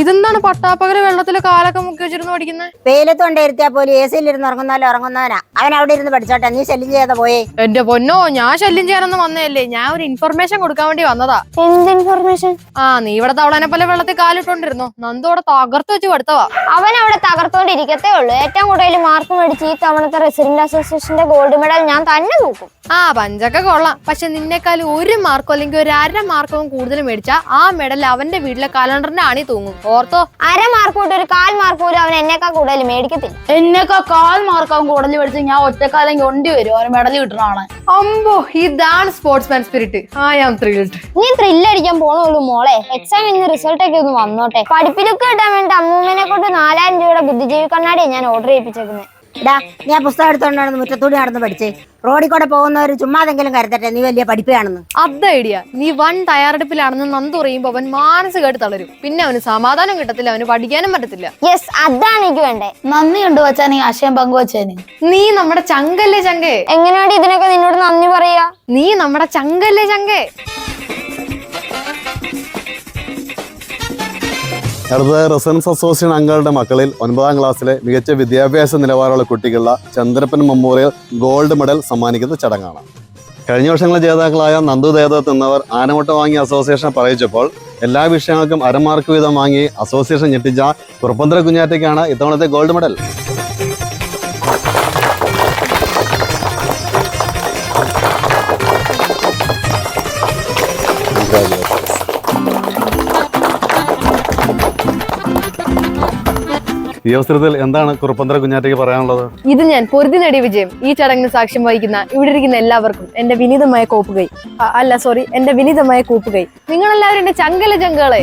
ഇതെന്താണ് പട്ടാപ്പകൽ വെള്ളത്തിൽ കാലൊക്കെ മുക്കി വെച്ചിരുന്ന് പഠിക്കുന്നത് വെയിലത്ത് കൊണ്ട് ഇരുത്തിയാൽ പോലും എ സിയിൽ ഇരുന്ന് ഉറങ്ങുന്നാലും ഉറങ്ങുന്നവനാ. അവൻ അവിടെ ഇരുന്ന് പഠിച്ചോട്ടെ നീ ശല്യം ചെയ്യാതെ പോയേ. എന്റെ പൊന്നോ ഞാൻ ശല്യം ചെയ്യാനൊന്നും വന്നതല്ലേ. ഞാൻ ഒരു ഇൻഫർമേഷൻ കൊടുക്കാൻ വേണ്ടി വന്നതാ. എന്ത് ഇൻഫർമേഷൻ ആ നീ ഇവിടെ തവളനെ പോലെ വെള്ളത്തിൽ കാലിട്ടോണ്ടിരുന്നു? നന്ദോടെ അവിടെ തകർത്ത് വെച്ച് പഠിത്തവാ അവൻ അവിടെ തകർത്തോണ്ടിരിക്കത്തേ ഉള്ളൂ. ഏറ്റവും കൂടുതൽ മാർക്ക് മേടിച്ച് ഈ തവണത്തെ റെസിഡന്റ് അസോസിയേഷന്റെ ഗോൾഡ് മെഡൽ ഞാൻ തന്നെ നോക്കും ആ പഞ്ചൊക്കെ കൊള്ളാം. പക്ഷെ നിന്നെക്കാൾ ഒരു മാർക്കോ അല്ലെങ്കിൽ ഒരു അര മാർക്കോ കൂടുതൽ മേടിച്ചാ ആ മെഡൽ അവന്റെ വീട്ടിലെ കലണ്ടറിന്റെ അണി തൂങ്ങും. ഓർത്തോ? അര മാർക്ക് തൊട്ട് ഒരു കാൽ മാർക്ക് പോലും അവൻ എന്നെക്കാൾ കൂടുതൽ മേടിക്കത്തില്ല. എന്നൊക്കെ കാൽ മാർക്കാവും കൂടുതൽ പഠിച്ച് ഞാൻ ഒറ്റക്കാലം കൊണ്ടി വരും. അവന് മെഡൽ കിട്ടണാണ് അമ്പോ ഇതാണ് സ്പോർട്സ്മാൻ സ്പിരിറ്റ് ആ ഞാൻ ത്രില്ലിട്ട് നീ ത്രില്ലടിക്കാൻ പോണുള്ളൂ മോളെ. എക്സാം ഇന്ന് റിസൾട്ട് ഒക്കെ ഒന്ന് വന്നോട്ടെ. പഠിപ്പിലൊക്കെ കിട്ടാൻ വേണ്ടി അമ്മൂമ്മനെ കൊണ്ട് നാലായിരം രൂപയുടെ ബുദ്ധിജീവി കണ്ണാടിയാണ് ഞാൻ ഓർഡർ ചെയ്യിപ്പിച്ചേക്കുന്നത് നീ ആ പുസ്തകം എടുത്തോണ്ടാണ് മുറ്റത്തൂടി നടന്ന് പഠിച്ചേ. റോഡിൽ കൂടെ പോകുന്നവർ ചുമ്മാതെങ്കിലും കരുതട്ടെ നീ വലിയ പഠിപ്പാണെന്ന് അത് ഐഡിയ നീ വൺ തയ്യാറെടുപ്പിലാണെന്ന് നന്ദു പറയുമ്പോ അവൻ മാനസികമായിട്ട് തളരും. പിന്നെ അവന് സമാധാനം കിട്ടത്തില്ല അവന് പഠിക്കാനും പറ്റത്തില്ല. യെസ് അതാണ് എനിക്ക് വേണ്ടേ നന്ദി ഉണ്ട് വച്ചാനി ആശയം പങ്കുവച്ചേന് നീ. നമ്മുടെ ചങ്കല്ലേ ചങ്കേ? എങ്ങനെയാണ് ഇതിനൊക്കെ നിന്നോട് നന്ദി പറയാ? നീ നമ്മുടെ ചങ്കല്ലേ ചങ്കേ? അടുത്തത് റെസിഡൻസ് അസോസിയേഷൻ അംഗങ്ങളുടെ മക്കളിൽ ഒൻപതാം ക്ലാസ്സിലെ മികച്ച വിദ്യാഭ്യാസ നിലവാരമുള്ള കുട്ടികളുടെ ചന്ദ്രപ്പൻ മെമ്മോറിയൽ ഗോൾഡ് മെഡൽ സമ്മാനിക്കുന്ന ചടങ്ങാണ്. കഴിഞ്ഞ വർഷങ്ങളിലെ ജേതാക്കളായ നന്ദു ദേവദത്ത് എന്നവർ ആനമുട്ട വാങ്ങി അസോസിയേഷനെ പറയിച്ചപ്പോൾ എല്ലാ വിഷയങ്ങൾക്കും അരമാർക്ക് വീതം വാങ്ങി അസോസിയേഷൻ ഞെട്ടിച്ച കുറുപ്പന്തര കുഞ്ഞാറ്റയ്ക്കാണ് ഇത്തവണത്തെ ഗോൾഡ് മെഡൽ. ഈ അവസരത്തിൽ എന്താണ് കുറുപ്പന്തര കുഞ്ഞാറ്റയ്ക്ക് പറയാനുള്ളത്? ഇത് ഞാൻ പൊരുതി നേടിയ വിജയം. ഈ ചടങ്ങിന് സാക്ഷ്യം വഹിക്കുന്ന ഇവിടെ ഇരിക്കുന്ന എല്ലാവർക്കും എന്റെ വിനീതമായ കോപ്പുകൈ. അല്ല സോറി എന്റെ വിനീതമായ കൂപ്പുകൈ. നിങ്ങളെല്ലാവരും എന്റെ ചങ്കല ചങ്കളെ.